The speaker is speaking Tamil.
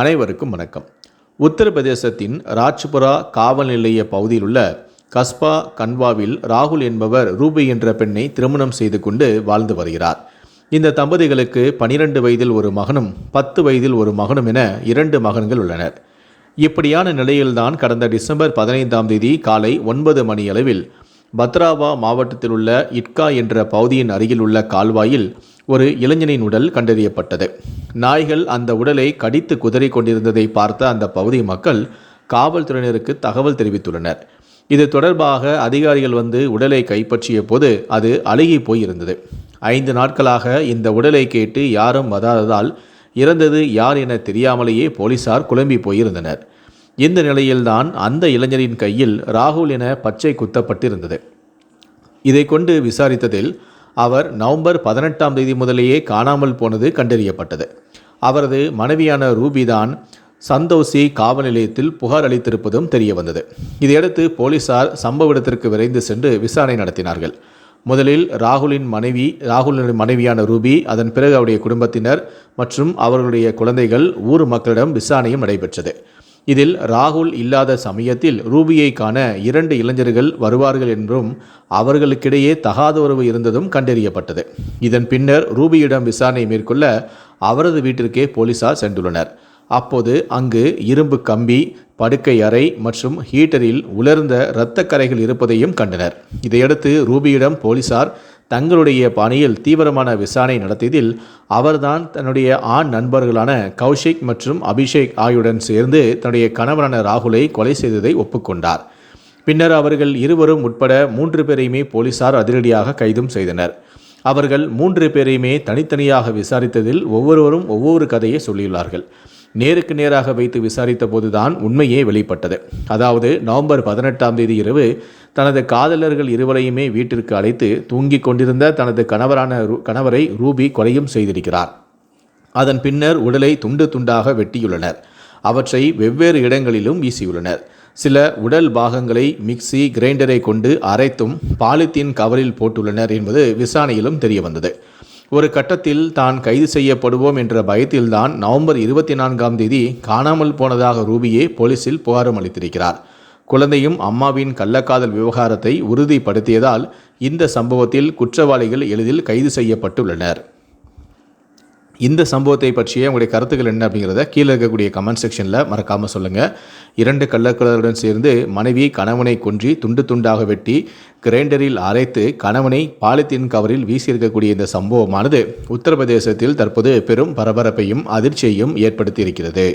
அனைவருக்கும் வணக்கம். உத்தரப்பிரதேசத்தின் ராஜ்புரா காவல் நிலைய பகுதியில் உள்ள கஸ்பா கன்வாவில் ராகுல் என்பவர் ரூபி என்ற பெண்ணை திருமணம் செய்து கொண்டு வாழ்ந்து வருகிறார். இந்த தம்பதிகளுக்கு பனிரெண்டு வயதில் ஒரு மகனும் பத்து வயதில் ஒரு மகனும் என இரண்டு மகன்கள் உள்ளனர். இப்படியான நிலையில்தான் கடந்த டிசம்பர் பதினைந்தாம் தேதி காலை ஒன்பது மணி அளவில் பத்ராவா மாவட்டத்தில் உள்ள இட்கா என்ற பகுதியின் அருகில் உள்ள கால்வாயில் ஒரு இளைஞனின் உடல் கண்டறியப்பட்டது. நாய்கள் அந்த உடலை கடித்து குதறி கொண்டிருந்ததை பார்த்த அந்த பகுதி மக்கள் காவல்துறையினருக்கு தகவல் தெரிவித்துள்ளனர். இது தொடர்பாக அதிகாரிகள் வந்து உடலை கைப்பற்றிய போது அது அழுகி போயிருந்தது. ஐந்து நாட்களாக இந்த உடலை கேட்டு யாரும் வராததால் இறந்தது யார் என தெரியாமலேயே போலீசார் குழம்பி போயிருந்தனர். இந்த நிலையில்தான் அந்த இளைஞரின் கையில் ராகுல் என பச்சை குத்தப்பட்டிருந்தது. இதை கொண்டு விசாரித்ததில் அவர் நவம்பர் பதினெட்டாம் தேதி முதலேயே காணாமல் போனது கண்டறியப்பட்டது. அவரது மனைவியான ரூபிதான் சந்தோஷி காவல் நிலையத்தில் புகார் அளித்திருப்பதும் தெரியவந்தது. இதையடுத்து போலீசார் சம்பவ இடத்திற்கு விரைந்து சென்று விசாரணை நடத்தினார்கள். முதலில் ராகுலின் மனைவி ராகுலின் மனைவியான ரூபி அதன் பிறகு அவருடைய குடும்பத்தினர் மற்றும் அவர்களுடைய குழந்தைகள் ஊர் மக்களிடம் விசாரணையும் நடைபெற்றது. இதில் ராகுல் இல்லாத சமயத்தில் ரூபியை காண இரண்டு இளைஞர்கள் வருவார்கள் என்றும் அவர்களுக்கிடையே தகாத உறவு இருந்ததும் கண்டறியப்பட்டது. இதன் பின்னர் ரூபியிடம் விசாரணை மேற்கொள்ள அவரது வீட்டிற்கே போலீசார் சென்றுள்ளனர். அப்போது அங்கு இரும்பு கம்பி படுக்கை அறை மற்றும் ஹீட்டரில் உலர்ந்த இரத்த கரைகள் இருப்பதையும் கண்டனர். இதையடுத்து ரூபியிடம் போலீசார் தங்களுடைய பணியில் தீவிரமான விசாரணை நடத்தியதில் அவர்தான் தன்னுடைய ஆண் நண்பர்களான கௌஷிக் மற்றும் அபிஷேக் ஆகியுடன் சேர்ந்து தன்னுடைய கணவரான ராகுலை கொலை செய்ததை ஒப்புக்கொண்டார். பின்னர் அவர்கள் இருவரும் உட்பட மூன்று பேரையுமே போலீசார் அதிரடியாக கைதும் செய்தனர். அவர்கள் மூன்று பேரையுமே தனித்தனியாக விசாரித்ததில் ஒவ்வொருவரும் ஒவ்வொரு கதையை சொல்லியுள்ளார்கள். நேருக்கு நேராக வைத்து விசாரித்த போதுதான் உண்மையே வெளிப்பட்டது. அதாவது நவம்பர் பதினெட்டாம் தேதி இரவு தனது காதலர்கள் இருவரையுமே வீட்டிற்கு அழைத்து தூங்கிக் கொண்டிருந்த தனது கணவரான கணவரை ரூபி கொலையும் செய்திருக்கிறார். அதன் பின்னர் உடலை துண்டு துண்டாக வெட்டியுள்ளனர். அவற்றை வெவ்வேறு இடங்களிலும் வீசியுள்ளனர். சில உடல் பாகங்களை மிக்சி கிரைண்டரை கொண்டு அரைத்தும் பாலித்தீன் கவரில் போட்டுள்ளனர் என்பது விசாரணையிலும் தெரியவந்தது. ஒரு கட்டத்தில் தான் கைது செய்யப்படுவோம் என்ற பயத்தில்தான் நவம்பர் இருபத்தி நான்காம் தேதி காணாமல் போனதாக ரூபியே போலீசில் புகாரும் அளித்திருக்கிறார். குழந்தையும் அம்மாவின் கள்ளக்காதல் விவகாரத்தை உறுதிப்படுத்தியதால் இந்த சம்பவத்தில் குற்றவாளிகள் எளிதில் கைது செய்யப்பட்டுள்ளனர். இந்த சம்பவத்தை பற்றிய உங்களுடைய கருத்துக்கள் என்ன அப்படிங்கிறத கீழே இருக்கக்கூடிய கமெண்ட் செக்ஷனில் மறக்காமல் சொல்லுங்கள் இரண்டு கள்ளக்கலருடன் சேர்ந்து மனைவி கணவனை கொன்றி துண்டு துண்டாக வெட்டி கிரைண்டரில் அரைத்து கணவனை பாலித்தீன் கவரில் வீசியிருக்கக்கூடிய இந்த சம்பவமானது உத்தரப்பிரதேசத்தில் தற்போது பெரும் பரபரப்பையும் அதிர்ச்சியையும் ஏற்படுத்தியிருக்கிறது